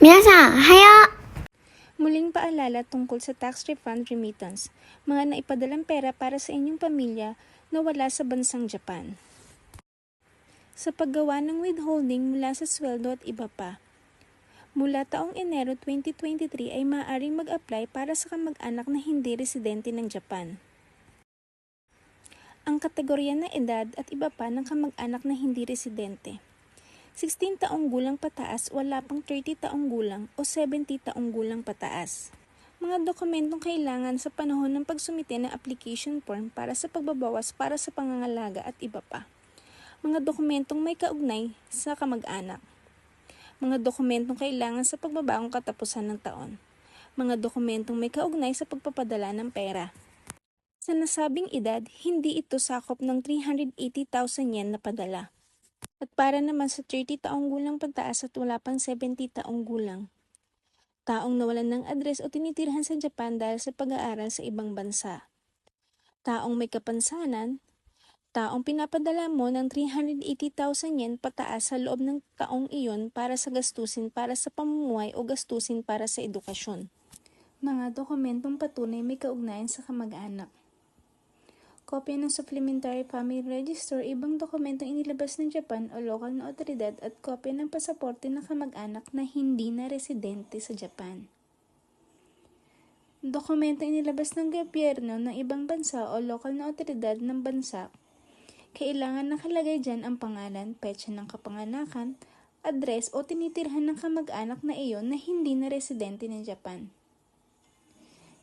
Minasa, haya! Muling paalala tungkol sa tax refund remittance, mga naipadalang pera para sa inyong pamilya na wala sa bansang Japan. Sa paggawa ng withholding mula sa sweldo at iba pa, mula taong Enero 2023 ay maaaring mag-apply para sa kamag-anak na hindi residente ng Japan. Ang kategorya ng edad at iba pa ng kamag-anak na hindi residente. 16 taong gulang pataas wala pang 30 taong gulang o 70 taong gulang pataas. Mga dokumentong kailangan sa panahon ng pagsumite ng application form para sa pagbabawas para sa pangangalaga at iba pa. Mga dokumentong may kaugnay sa kamag-anak. Mga dokumentong kailangan sa pagbabagong katapusan ng taon. Mga dokumentong may kaugnay sa pagpapadala ng pera. Sa nasabing edad, hindi ito sakop ng 380,000 yen na padala. At para naman sa 30 taong gulang pataas at wala pang 70 taong gulang. Taong nawalan ng address o tinitirhan sa Japan dahil sa pag-aaral sa ibang bansa. Taong may kapansanan. Taong pinapadala mo ng 380,000 yen pataas sa loob ng taong iyon para sa gastusin para sa pamumuhay o gastusin para sa edukasyon. Mga dokumentong patunay may kaugnayan sa kamag-anak kopya ng Supplementary Family Register, ibang dokumentong inilabas ng Japan o lokal na otoridad at kopya ng pasaporte ng kamag-anak na hindi na residente sa Japan. Dokumentong inilabas ng gobyerno ng ibang bansa o lokal na otoridad ng bansa, kailangan nakalagay dyan ang pangalan, petsa ng kapanganakan, address o tinitirhan ng kamag-anak na iyon na hindi na residente ng Japan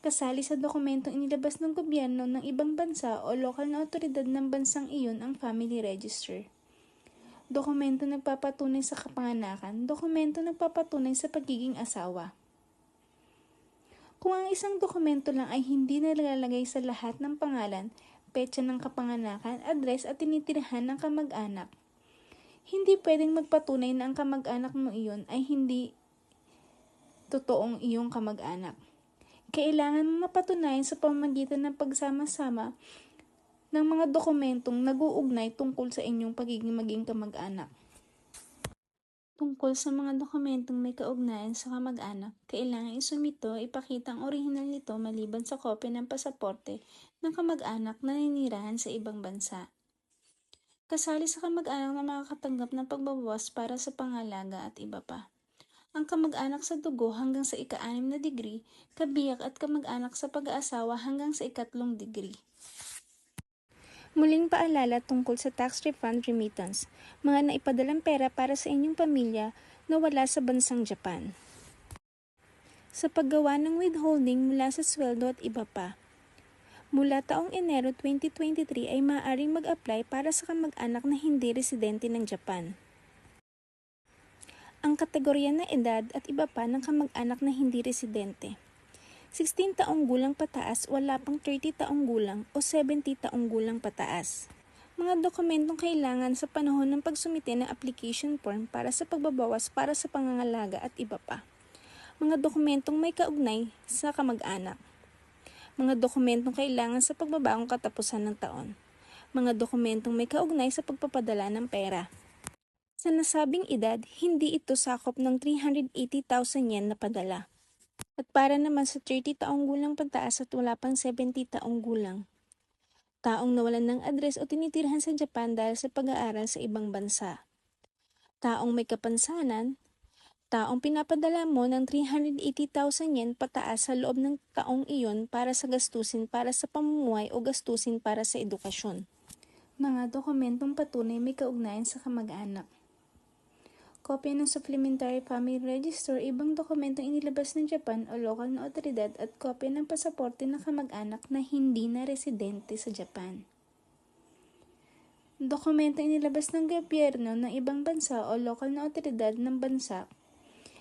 kasali sa dokumentong inilabas ng gobyerno ng ibang bansa o lokal na otoridad ng bansang iyon ang family register. Dokumento nagpapatunay sa kapanganakan, dokumento nagpapatunay sa pagiging asawa. Kung ang isang dokumento lang ay hindi nalalagay sa lahat ng pangalan, petsa ng kapanganakan, address at tinitirhan ng kamag-anak, hindi pwedeng magpatunay na ang kamag-anak mo iyon ay hindi totoong iyong kamag-anak kailangan mapatunayan sa pamamagitan ng pagsama-sama ng mga dokumentong nag-uugnay tungkol sa inyong pagiging maging kamag-anak. Tungkol sa mga dokumentong may kaugnayan sa kamag-anak, kailangan isumito ipakita ang orihinal nito maliban sa kopya ng pasaporte ng kamag-anak na ninirahan sa ibang bansa. Kasali sa kamag-anak na makakatanggap ng pagbabawas para sa pangalaga at iba pa ang kamag-anak sa dugo hanggang sa ika-anim na degree, kabiyak at kamag-anak sa pag-aasawa hanggang sa ikatlong degree. Muling paalala tungkol sa tax refund remittance, mga naipadalang pera para sa inyong pamilya na wala sa bansang Japan. Sa paggawa ng withholding mula sa sweldo at iba pa, Mula taong Enero 2023 ay maaaring mag-apply para sa kamag-anak na hindi residente ng Japan ang kategorya na edad at iba pa ng kamag-anak na hindi residente. 16 taong gulang pataas wala pang 30 taong gulang o 70 taong gulang pataas. Mga dokumentong kailangan sa panahon ng pagsumite ng application form para sa pagbabawas para sa pangangalaga at iba pa. Mga dokumentong may kaugnay sa kamag-anak. Mga dokumentong kailangan sa pagbabagong katapusan ng taon. Mga dokumentong may kaugnay sa pagpapadala ng pera. Sa nasabing edad, hindi ito sakop ng 380,000 yen na padala. At para naman sa 30 taong gulang pataas at wala pang 70 taong gulang. Taong nawalan ng address o tinitirhan sa Japan dahil sa pag-aaral sa ibang bansa. Taong may kapansanan. Taong pinapadala mo ng 380,000 yen pataas sa loob ng taong iyon para sa gastusin para sa pamumuhay o gastusin para sa edukasyon. Mga dokumentong patunay may kaugnayan sa kamag-anak kopya ng Supplementary Family Register, ibang dokumentong inilabas ng Japan o lokal na otoridad at kopya ng pasaporte ng kamag-anak na hindi na residente sa Japan. Dokumento inilabas ng gobyerno ng ibang bansa o lokal na otoridad ng bansa,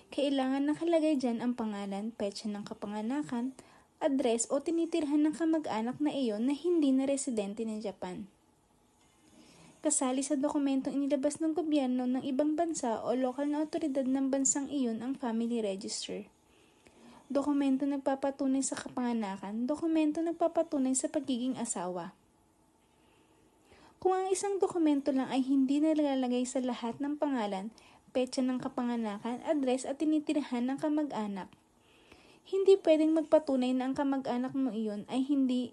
kailangan nakalagay dyan ang pangalan, petsa ng kapanganakan, address o tinitirhan ng kamag-anak na iyon na hindi na residente ng Japan kasali sa dokumentong inilabas ng gobyerno ng ibang bansa o lokal na otoridad ng bansang iyon ang family register. Dokumento nagpapatunay sa kapanganakan, dokumento nagpapatunay sa pagiging asawa. Kung ang isang dokumento lang ay hindi nalalagay sa lahat ng pangalan, petsa ng kapanganakan, address at tinitirhan ng kamag-anak. Hindi pwedeng magpatunay na ang kamag-anak mo iyon ay hindi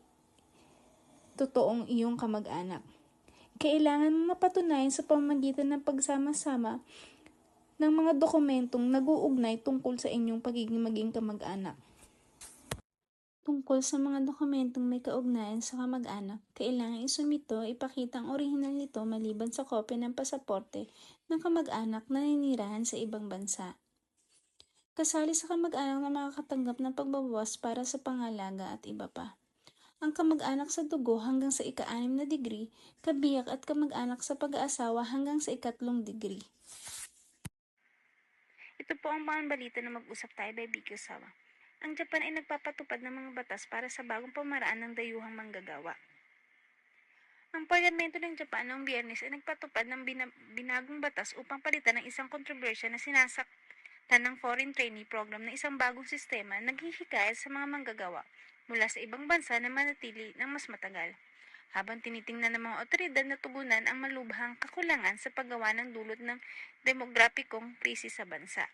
totoong iyong kamag-anak. Kailangan mapatunayan sa pamamagitan ng pagsama-sama ng mga dokumentong nag-uugnay tungkol sa inyong pagiging maging kamag-anak. Tungkol sa mga dokumentong may kaugnayan sa kamag-anak, kailangan isumito ipakita ang orihinal nito maliban sa kopya ng pasaporte ng kamag-anak na ninirahan sa ibang bansa. Kasali sa kamag-anak na makakatanggap ng pagbabawas para sa pangalaga at iba pa. Ang kamag-anak sa dugo hanggang sa ika-anim na degree, kabiyak at kamag-anak sa pag-aasawa hanggang sa ikatlong degree. Ito po ang mga balita na mag-usap tayo by Bikyo Sawa. Ang Japan ay nagpapatupad ng mga batas para sa bagong pamaraan ng dayuhang manggagawa. Ang parlamento ng Japan noong biyernes ay nagpatupad ng bina- binagong batas upang palitan ng isang kontrobersya na sinasaktan ng foreign trainee program na isang bagong sistema na naghihikayat sa mga manggagawa mula sa ibang bansa na manatili ng mas matagal. Habang tinitingnan ng mga otoridad na tugunan ang malubhang kakulangan sa paggawa ng dulot ng demograpikong krisis sa bansa.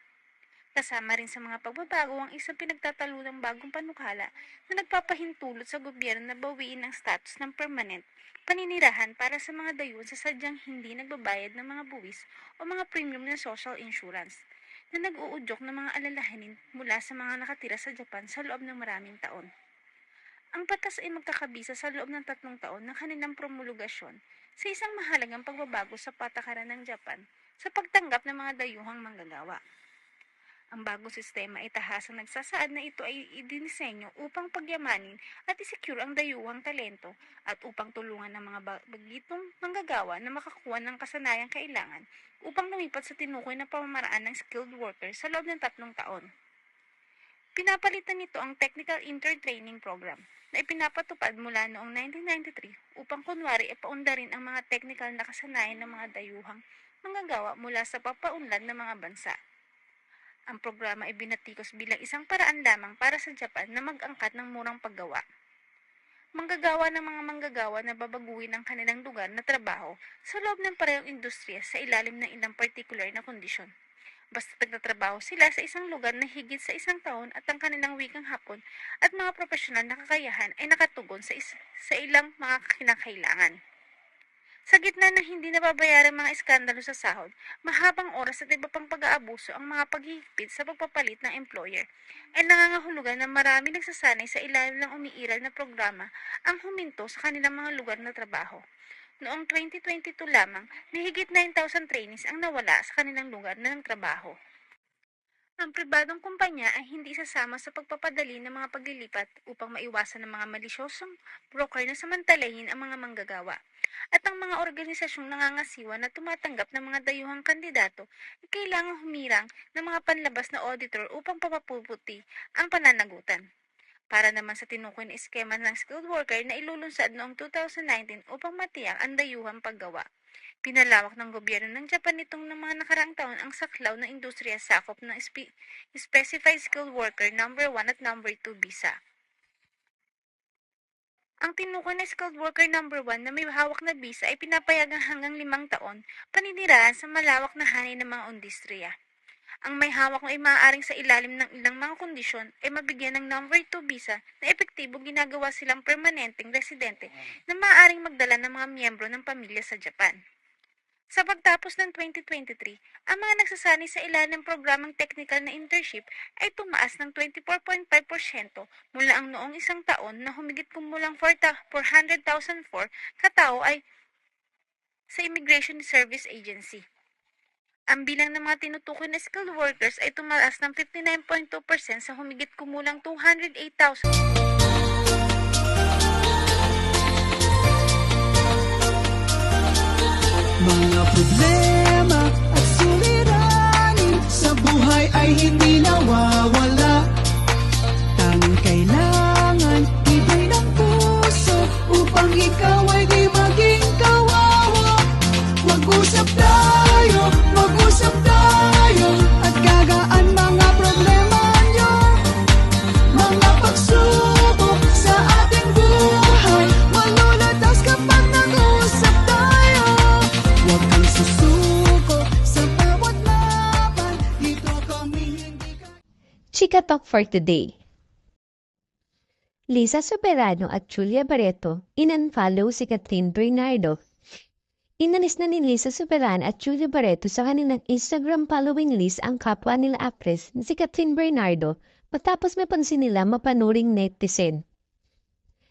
Kasama rin sa mga pagbabago ang isang pinagtatalunang bagong panukala na nagpapahintulot sa gobyerno na bawiin ang status ng permanent paninirahan para sa mga dayuhan sa sadyang hindi nagbabayad ng mga buwis o mga premium ng social insurance na nag-uudyok ng mga alalahanin mula sa mga nakatira sa Japan sa loob ng maraming taon. Ang batas ay magkakabisa sa loob ng tatlong taon ng kanilang promulgasyon sa isang mahalagang pagbabago sa patakaran ng Japan sa pagtanggap ng mga dayuhang manggagawa. Ang bagong sistema ay tahasang nagsasaad na ito ay idinisenyo upang pagyamanin at isecure ang dayuhang talento at upang tulungan ng mga ba- bagitong manggagawa na makakuha ng kasanayang kailangan upang lumipat sa tinukoy na pamamaraan ng skilled workers sa loob ng tatlong taon. Pinapalitan nito ang Technical Intertraining Program na ipinapatupad mula noong 1993 upang kunwari ipaundarin ang mga technical na kasanayan ng mga dayuhang manggagawa mula sa papaunlad ng mga bansa. Ang programa ay binatikos bilang isang paraan lamang para sa Japan na mag-angkat ng murang paggawa. Manggagawa ng mga manggagawa na babaguhin ang kanilang lugar na trabaho sa loob ng parehong industriya sa ilalim ng ilang particular na kondisyon. Basta nagtatrabaho sila sa isang lugar na higit sa isang taon at ang kanilang wikang hapon at mga profesional na kakayahan ay nakatugon sa, is- sa ilang mga kinakailangan. Sa gitna ng hindi nababayarang mga iskandalo sa sahod, mahabang oras at iba pang pag-aabuso ang mga paghihigpit sa pagpapalit ng employer, ay nangangahulugan na marami nagsasanay sa ilalim ng umiiral na programa ang huminto sa kanilang mga lugar na trabaho. Noong 2022 lamang, mahigit 9,000 trainees ang nawala sa kanilang lugar na ng trabaho. Ang pribadong kumpanya ay hindi sasama sa pagpapadali ng mga paglilipat upang maiwasan ng mga malisyosong broker na samantalahin ang mga manggagawa. At ang mga organisasyong nangangasiwa na tumatanggap ng mga dayuhang kandidato ay kailangang humirang ng mga panlabas na auditor upang papapuputi ang pananagutan. Para naman sa tinukoy na eskema ng skilled worker na ilulunsad noong 2019 upang matiyak ang dayuhang paggawa. Pinalawak ng gobyerno ng Japan nitong ng mga nakaraang taon ang saklaw ng industriya sakop ng spe- Specified Skilled Worker number 1 at number 2 visa. Ang tinukoy na skilled worker number 1 na may hawak na visa ay pinapayagang hanggang limang taon paninirahan sa malawak na hanay ng mga industriya. Ang may hawak ay maaaring sa ilalim ng ilang mga kondisyon ay mabigyan ng number 2 visa na epektibo ginagawa silang permanenteng residente na maaaring magdala ng mga miyembro ng pamilya sa Japan. Sa pagtapos ng 2023, ang mga nagsasanay sa ilalim ng programang technical na internship ay tumaas ng 24.5% mula ang noong isang taon na humigit kumulang 400,004 katao ay sa Immigration Service Agency. Ang bilang ng mga tinutukoy na skilled workers ay tumaas ng 59.2% sa humigit kumulang 208,000 Mga problema at suliranin sa buhay ay hindi nawawala. Tanging kailangan ibay ng puso upang ikaw ay di maging kawawa. Mag-usap tayo, Talk for today. Lisa Soberano at Julia Barreto in-unfollow si Catherine Bernardo. Inalis na ni Lisa Soberano at Julia Barreto sa kanilang Instagram following list ang kapwa nila actress si Catherine Bernardo matapos may pansin nila mapanuring netizen.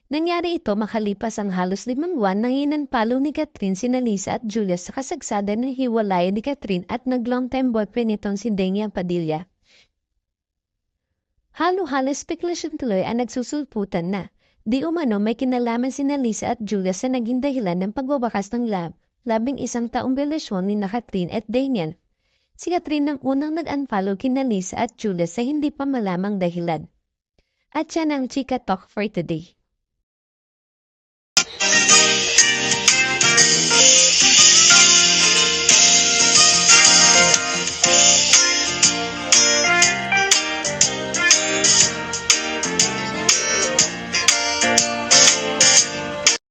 Nangyari ito makalipas ang halos limang buwan nang inunfollow ni Catherine sina Lisa at Julia sa kasagsada ng hiwalayan ni Catherine at nag-long-time boyfriend nitong si Denia Padilla. Halo-halo spekulasyon tuloy ang nagsusulputan na. Di umano may kinalaman sina Lisa at Julia sa naging dahilan ng pagwawakas ng lab, labing isang taong relasyon ni na Catherine at Daniel. Si Catherine ang unang nag-unfollow kina Lisa at Julia sa hindi pa malamang dahilan. At yan ang Chika Talk for today.